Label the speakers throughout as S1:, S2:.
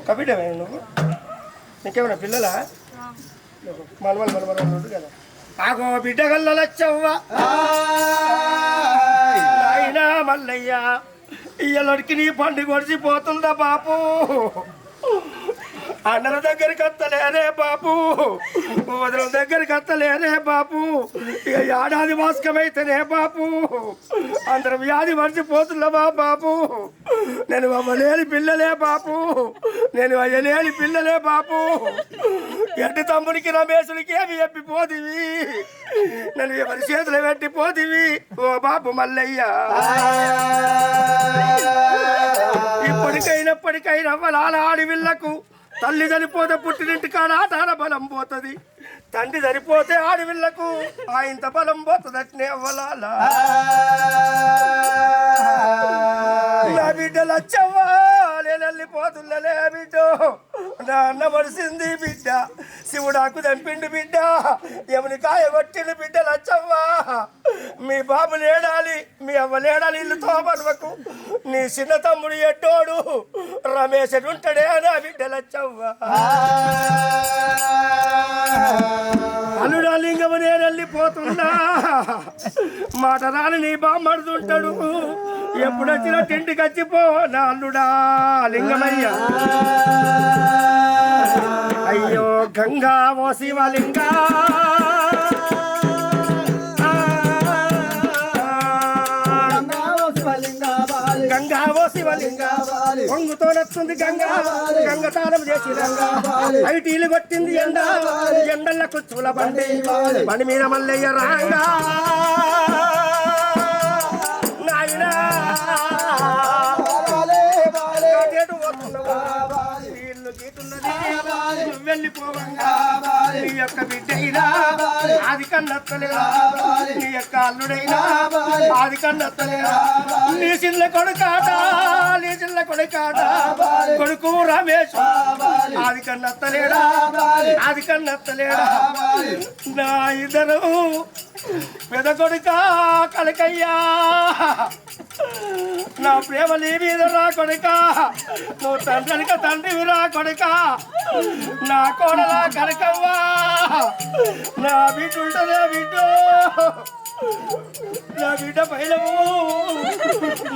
S1: ఒక బిడ్డ నువ్వు. నీకేమైనా పిల్లలా? మనమలు మనమలు ఉండు కదా. ఆగో బిడ్డ గల్ల లచ్చవ్వ అయినా మల్లయ్య ఇయ్యలడికి నీ పండు కొడిచిపోతుందా బాపు? అన్నల దగ్గరికి వస్తలేరే బాపు. వదిన దగ్గరికి అత్తలేరే బాపు. ఇక ఏడాది మాస్కమైతేనే బాపు. అందరం వ్యాధి మర్చిపోతున్నావా బాపు? నేను అవ్వలేని పిల్లలే బాపు. నేను అయ్యలేని పిల్లలే బాపు. ఎట్టి తమ్ముడికి రమేశుడికి ఏమి ఎప్పిపోదివి నన్ను ఎవరి చేతులు పెట్టిపోదివి ఓ బాపు మల్లయ్య. ఇప్పటికైనప్పటికైనా అవ్వలాల ఆడివిళ్ళకు తల్లి చనిపోతే పుట్టినింటి కాడ ఆధార బలం పోతుంది. తండ్రి చనిపోతే ఆడవిళ్ళకు ఇంత బలం పోతుంది అట్నే అవ్వలాలా లచ్చవ్వా బిడ్డలు వచ్చవ్వా నేను వెళ్ళిపోతున్నలే బిడ్డ నా అన్న బిడ్డ శివుడాకు దంపిండు బిడ్డ ఎవరి కాయ కొట్టిండు బిడ్డ లచ్చవ్వా. మీ బాబు లేడాలి మీ అవ్వ లేడాలి ఇల్లు తోపడవకు నీ చిన్న తమ్ముడు ఎట్టోడు రమేష్ ఉంటాడే నా బిడ్డ వచ్చవ్వా అల్లుడా లింగము నేను వెళ్ళిపోతున్నా మాట రాని నీ బామ్మడుతుంటాడు. ఎప్పుడు వచ్చినా తిండికి వచ్చిపో నా అల్లుడా లింగమయ్య. అయ్యో గంగా ఓ శివలింగా. గంగా ఓ శివలింగా. పొంగుతో నచ్చుంది గంగా. గంగ తాళం చేసి ఐటీలు కొట్టింది ఎండ. ఎండల చూల బండి. బండి మీద మల్లయ్య రాంగా. వెళ్ళిపోవంగా. నీ యొక్క బిడ్డైనా ఆది కన్నత్తలేదా నీ యొక్క అల్లుడైనా ఆది కన్నత్తలేదా నీ చిన్న కొడుకాట నీ చిన్న కొడుకాట. కొడుకు రమేష్ ఆది కన్నత్తలేడా? ఆది కన్నత్తలేడా? నా ఇద్దరు పెద కొడుక కలకయ్యా. నా ప్రేమ నీ మీద రా కొడుక. నువ్వు తండ్రిక తండ్రివి రా కొడుక. నా కోడలా కనకవ్వా. నా బిడ్డ ఉంటుందా బిడ్డ. నా బిడ్డ పైలము.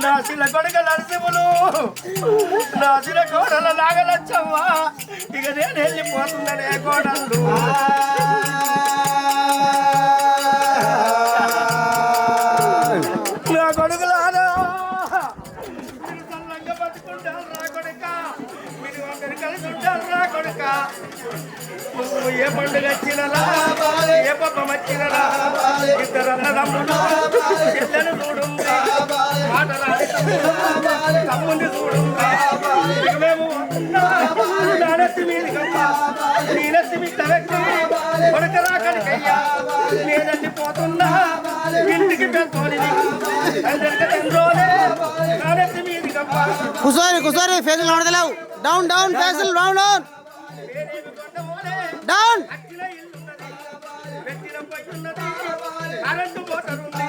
S1: నా చిన్న కొడుక నరసింహులు. నా చిన్న కోడల నాగలచ్చవ్వా. ఇక నేను వెళ్ళిపోతుందనే కోడలు నువ్వు ఏ పండుగ వచ్చినలా ఏ పబ్బం వచ్చినలా ఇద్దరు అన్నదమ్ములు ఇద్దరు చూడుందా మాటలాడి తమ్ముని చూడుందా ఇక మేము నా నెత్తి మీది కమ్మ నీ నెత్తి మీద వ్యక్తి కొడుక రా కనుకయ్యా నేనండి పోతున్నా ఇంటికి పెద్దోని తండ్రి నా నెత్తి మీది కమ్మ
S2: కుసోరి కుసోరి ఫేజులు కనడలేవు డౌన్ డౌన్ ఫేజులు డౌన్ డౌన్ డౌన్
S1: అఖిల ఇల్లున్నది. పెట్టిన పొయ్యున్నది. కరెంటు మోటార్ ఉంది.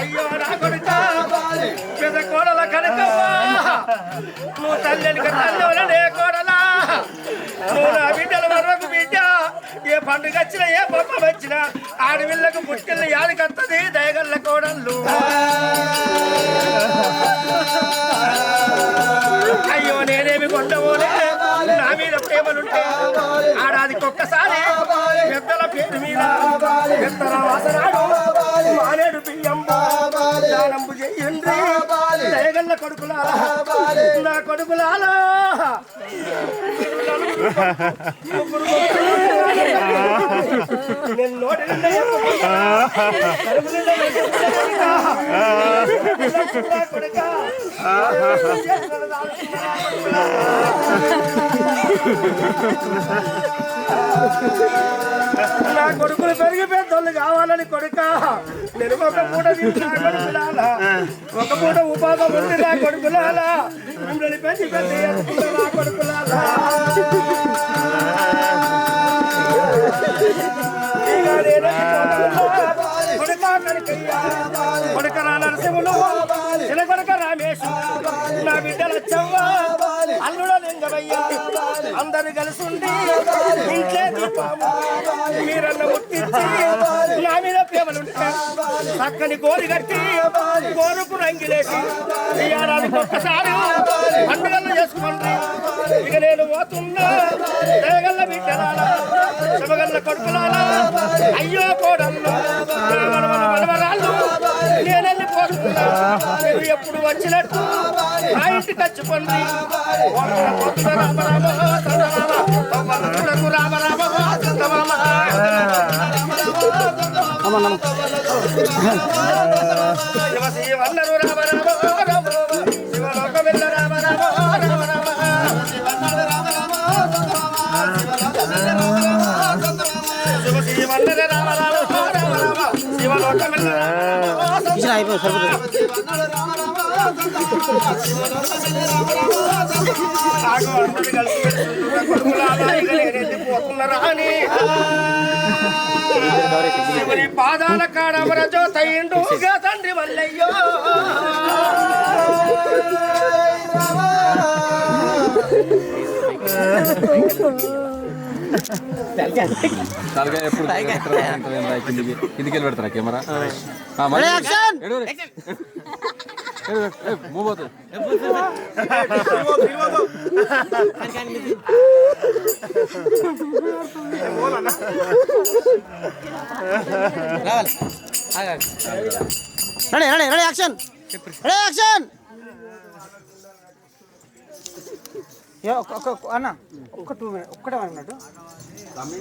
S1: అయ్యో నా కొడుకా, పెద్ద కోడల కనకవ్వ. నువ్వు తల్లిని తల్లి కోడలా నువ్వు నా బిడ్డల వరకు బిడ్డ ఏ పండుగ వచ్చినా ఏ బొమ్మ వచ్చినా ఆడవిళ్ళకు పుట్టిల్లు యాడికత్తది దయగల్ల కోడళ్ళు మీద ప్రేమలుంటే ఆడాదికి ఒక్కసారి పెద్దల పేరు మీద పెద్దల వాసనాడు మానేడు బియ్యం దానంబు చెయ్యండి దయగల్ల కొడుకులారా. నా కొడుకులారా. నేను నోటి నిండా నా కొడుకులు పెరిగి పెద్దోళ్ళు కావాలని కొడుక. నేను ఒక పూట తింటా కొడుకులాలా ఒక పూట ఉపాధం ఉంది నా కొడుకులాలా మిమ్మల్ని పెంచి పెద్ద నా కొడుకులాలా ఇక కొడుకా కనకయ్య, కొడుక రా బిడ్డల చిన్న కొడుక రామేశ్ అందరు కలిసి ఉండి ఇంట్లో మీరన్న ముట్టించి నా మీద ప్రేమలుంటే చక్కని కోరి కట్టి కోరుకు రంగిలేసి ఈ ఏడాదికి ఒక్కసారి పండుగలు చేసుకోండి. ఇక నేను పోతున్నా. దేగల్ల బిడ్డలాల శివగల్ల కొడుకులాల అయ్యో కోడళ్ళు ఎప్పుడు వచ్చినట్టు? రామ రామ చందమామ పొద్దునకు రామ రామ. అని. శివుని పాదాల కాడ అమరజో తయ్యిండుగా తండ్రి మల్లయ్యో
S3: తలకాయ ఎప్పుడు కిందికి కిందికి వెళ్ళి పెడతారా camera
S2: Ready, ready ready ready action ready action అన్న ఒక్క టూ మినిట్ ఒక్కటే అన్నట్టు તમે?